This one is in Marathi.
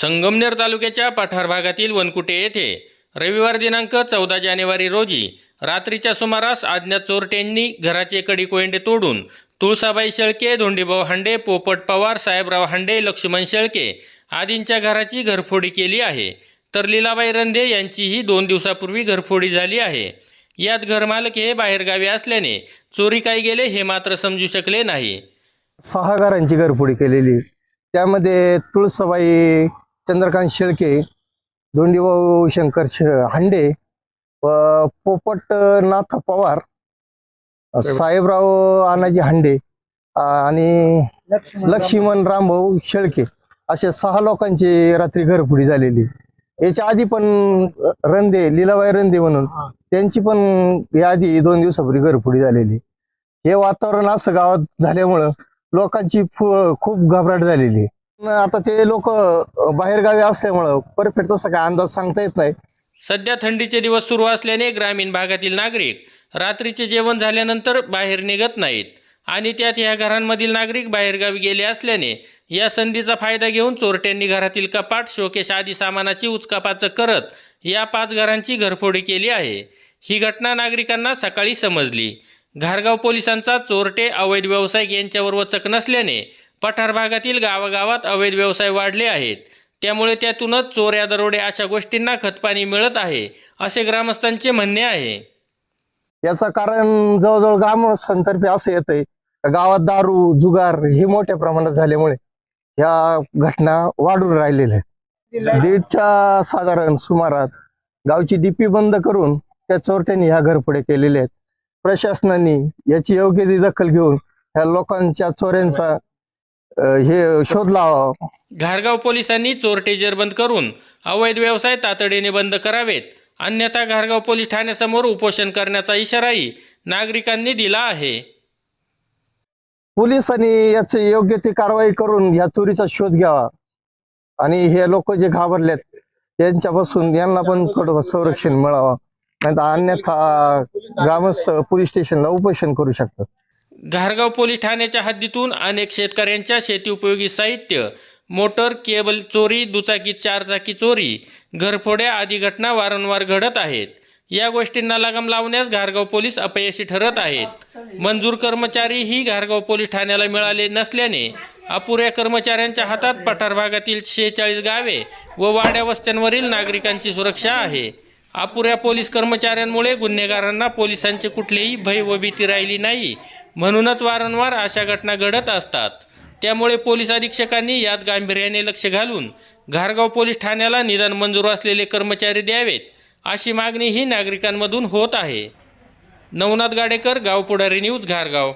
संगमनेर तालुक्याच्या पठार भागातील वनकुटे येथे रविवार दिनांक चौदा जानेवारी रोजी रात्रीच्या सुमारास आज्ञा चोरट्यांनी घराचे कडी कोयंडे तोडून तुळसाबाई शेळके धोंडीभाऊ हांडे पोपट पवार साहेबराव हांडे लक्ष्मण शेळके आदींच्या घराची घरफोडी केली आहे. तर लीलाबाई रंधे यांचीही दोन दिवसापूर्वी घरफोडी झाली आहे. यात घरमालक हे बाहेरगावी असल्याने चोरी काय गेले हे मात्र समजू शकले नाही. सहा घरांची घरफोडी केलेली. त्यामध्ये तुळसाबाई चंद्रकांत शेळके दोंडीभाऊ शंकर हांडे व पोपट नाथ पवार साहेबराव आनाजी हांडे आणि लक्ष्मण रामभाऊ शेळके अशा सहा लोकांची रात्री घरफोडी झालेली. याच्या आधी पण रंदे लीलाबाई रंदे म्हणून त्यांची पण याआधी दोन दिवसापूर्वी घरफोडी झालेली. हे वातावरण असं गावात झाल्यामुळं लोकांची खूप घबराट झालेली. आता ते लोक बाहेरगावी असल्यामुळं परफेक्ट तसा काय अंदाज सांगता येत नाही. सध्या थंडीचे दिवस सुरू असल्याने ग्रामीण भागातील नागरिक रात्रीचे जेवण झाल्यानंतर बाहेर निघत नाहीत. आणि त्यात या घरांमधील नागरिक बाहेरगावी गेले असल्याने या संधीचा फायदा घेऊन चोरट्यांनी घरातील कपाट शोकेश आदी सामानाची उचकापाचक करत या पाच घरांची घरफोडी केली आहे. ही घटना नागरिकांना सकाळी समजली. घारगाव पोलिसांचा चोरटे अवैध व्यावसायिक यांच्यावर वचक नसल्याने पठार भागातील गावागावात अवैध व्यवसाय वाढले आहेत. त्यामुळे त्यातूनच चोऱ्या दरोडे अशा गोष्टींना खतपाणी मिळत आहे असे ग्रामस्थांचे म्हणणे आहे. याचं कारण जवळजवळ ग्रामस्थांतर्फे असं येतंय. आहे गावात दारू जुगार हे मोठ्या प्रमाणात झाल्यामुळे ह्या घटना वाढून राहिलेल्या आहेत. दीडच्या साधारण सुमारात गावची डीपी बंद करून त्या चोरट्यांनी ह्या घरफोड्या केलेल्या आहेत. प्रशासनाने याची योग्य ती दखल घेऊन ह्या लोकांच्या चोऱ्यांचा हे शोध लावा घारगाव पोलिसांनी चोरटे जेरबंद करून अवैध व्यवसाय तातडीने बंद करावेत. अन्यथा घारगाव पोलीस ठाण्यासमोर उपोषण करण्याचा इशाराही नागरिकांनी दिला आहे. पोलिसांनी याची योग्य ती कारवाई करून या चोरीचा शोध घ्यावा. आणि हे लोक जे घाबरलेत यांच्यापासून यांना पण थोडं संरक्षण मिळावं. नाही तर अन्यथा ग्रामस्थ पोलीस स्टेशनला उपोषण करू शकतात. घारगाव पोलीस ठाण्याच्या हद्दीतून अनेक शेतकऱ्यांच्या शेती उपयोगी साहित्य मोटर केबल चोरी दुचाकी चारचाकी चोरी घरफोड्या आदी घटना वारंवार घडत आहेत. या गोष्टींना लगाम लावण्यास घारगाव पोलीस अपयशी ठरत आहेत. मंजूर कर्मचारी ही घारगाव पोलीस ठाण्याला मिळाले नसल्याने अपुऱ्या कर्मचाऱ्यांच्या हातात पठार भागातील शेहेचाळीस गावे व वाड्या वस्त्यांवरील नागरिकांची सुरक्षा आहे. अपुऱ्या पोलीस कर्मचाऱ्यांमुळे गुन्हेगारांना पोलिसांचे कुठलेही भय व भीती राहिली नाही म्हणूनच वारंवार अशा घटना घडत असतात. त्यामुळे पोलीस अधीक्षकांनी यात गांभीर्याने लक्ष घालून घारगाव पोलीस ठाण्याला निदान मंजूर असलेले कर्मचारी द्यावेत अशी मागणी ही नागरिकांमधून होत आहे. नवनाथ गाडेकर गावपुढारी न्यूज घारगाव.